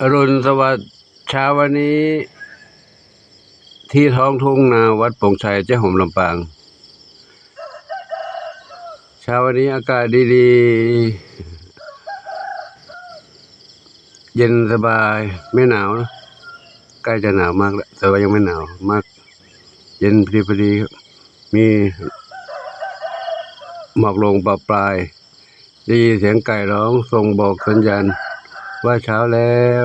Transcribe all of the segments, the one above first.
อรุณสวัสดิ์เช้าวันนี้ ที่ท้องทุ่งนาวัดปงชัยเจ้าหอมลำปาง เช้าวันนี้อากาศดีๆ เย็นสบายไม่หนาวนะใกล้จะหนาวมากแล้วแต่ว่ายังไม่หนาวมาก เย็นพอดีพอดีมีหมอกลงปลาปลาย ได้ยินเสียงไก่ร้องส่งบอกสัญญาณ ว่าเช้าแล้ว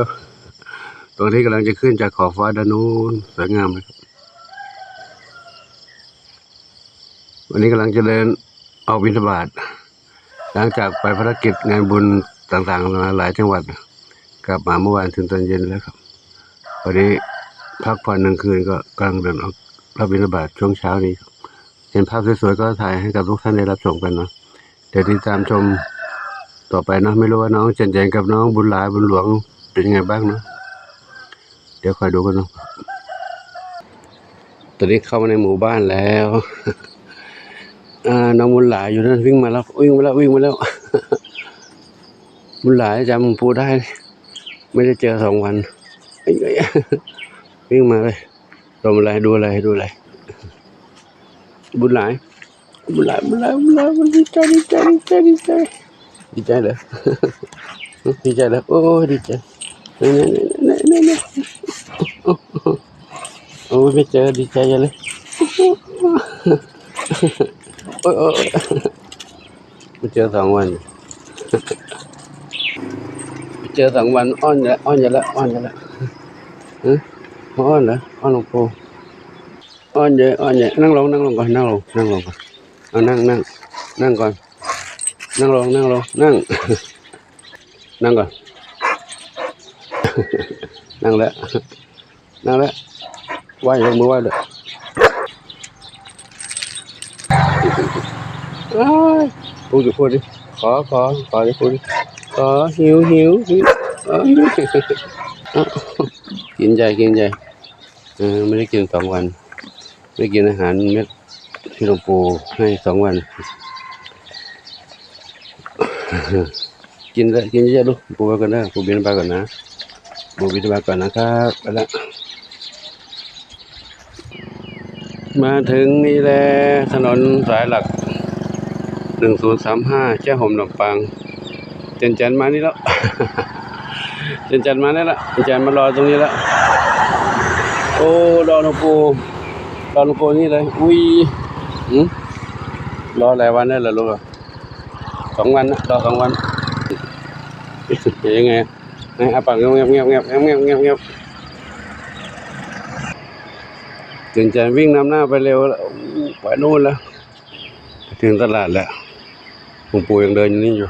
ตรงที่กำลังจะขึ้นจากขอบฟ้าด้านนู้นสวยงามเลยครับวันนี้กำลังจะเดินออกบิณฑบาตหลังจากไปภารกิจงานบุญต่างๆมาหลายจังหวัด กลับมาเมื่อวานถึงตอนเย็นแล้วครับวันนี้พักผ่อนหนึ่งคืนก็กำลังเดินออกรับบิณฑบาตช่วงเช้านี้ เห็นภาพสวยๆก็ถ่ายให้กับทุกท่านได้รับชมกันเนาะเดี๋ยวติดตามชม ต่อไปนะไม่รู้ว่าน้องเจนเจนกับน้องบุญหลายบุญหลวงเป็นยังไงบ้างเนาะเดี๋ยวคอยดูกันนะตอนนี้เข้ามาในหมู่บ้านแล้วน้องบุญหลายอยู่นั่นวิ่งมาแล้ววิ่งมาแล้ววิ่งมาแล้ว บุญหลายจำปูได้ ไม่ได้เจอสองวันวิ่งมาเลยทำอะไรดูอะไรดูอะไรบุญหลายบุญหลายบุญหลายบุญหลายบุญดีใจดีใจดีใจดีใจ ดีใจเหรอดีใจเหรอโอ้ยดีใจเนี่ยเนี่ยเนี่ยเนี่ยเนี่ยโอ้ยไม่เจอดีใจจังเลยโอ้ยโอ้ยไม่เจอสองวันไม่เจอสองวันอ้อนแล้วอ้อนอย่าละอ้อนอย่าละฮะอ้อนเหรออ้อนหลวงปู่อ้อนเยอะอ้อนเยอะนั่งลงนั่งลงก่อนนั่งลงนั่งลงก่อนเอานั่งนั่งนั่งก่อน นั่งลงนั่งลงนั่ง นั่งก่อน นั่งแล้ว นั่งแล้วไหวยกมือไหวเลยอ้ายพูดอยู่พูดดิ ขอขอขอดิพูดดิ ขอหิวหิวหิวอ้ายกินใจกินใจเออไม่ได้กินสองวัน ไม่ได้กินอาหารเม็ดที่หลวงปู่ให้สองวัน กินลยกินเยอะลูกปูไปก่อนนะปูบินไปก่อนนะปูบินไปก่อนนะครับไปละมาถึงนี่แหละถนนสายหลักหนึ่งศูนย์สามห้าเจ้หอมลำปางเจนจันมานี่แล้วเจนจันมานี่ละเจนจันมารอตรงนี้แล้วโอ้รอหลวงปูรอหลวงปูนี่เลยอุ้ยหืมรอหลายวันได้แล้วลูกอะ สองวันนะรอสองวันยังไงให้อาปากเงียบเงียบเงียบเงียบเงียบเงียบเงียบถึงจะวิ่งนำหน้าไปเร็วแล้วไปนู่นแล้ว ถึงตลาดแล้วหลวงปู่ยังเดินอยู่นี่อยู่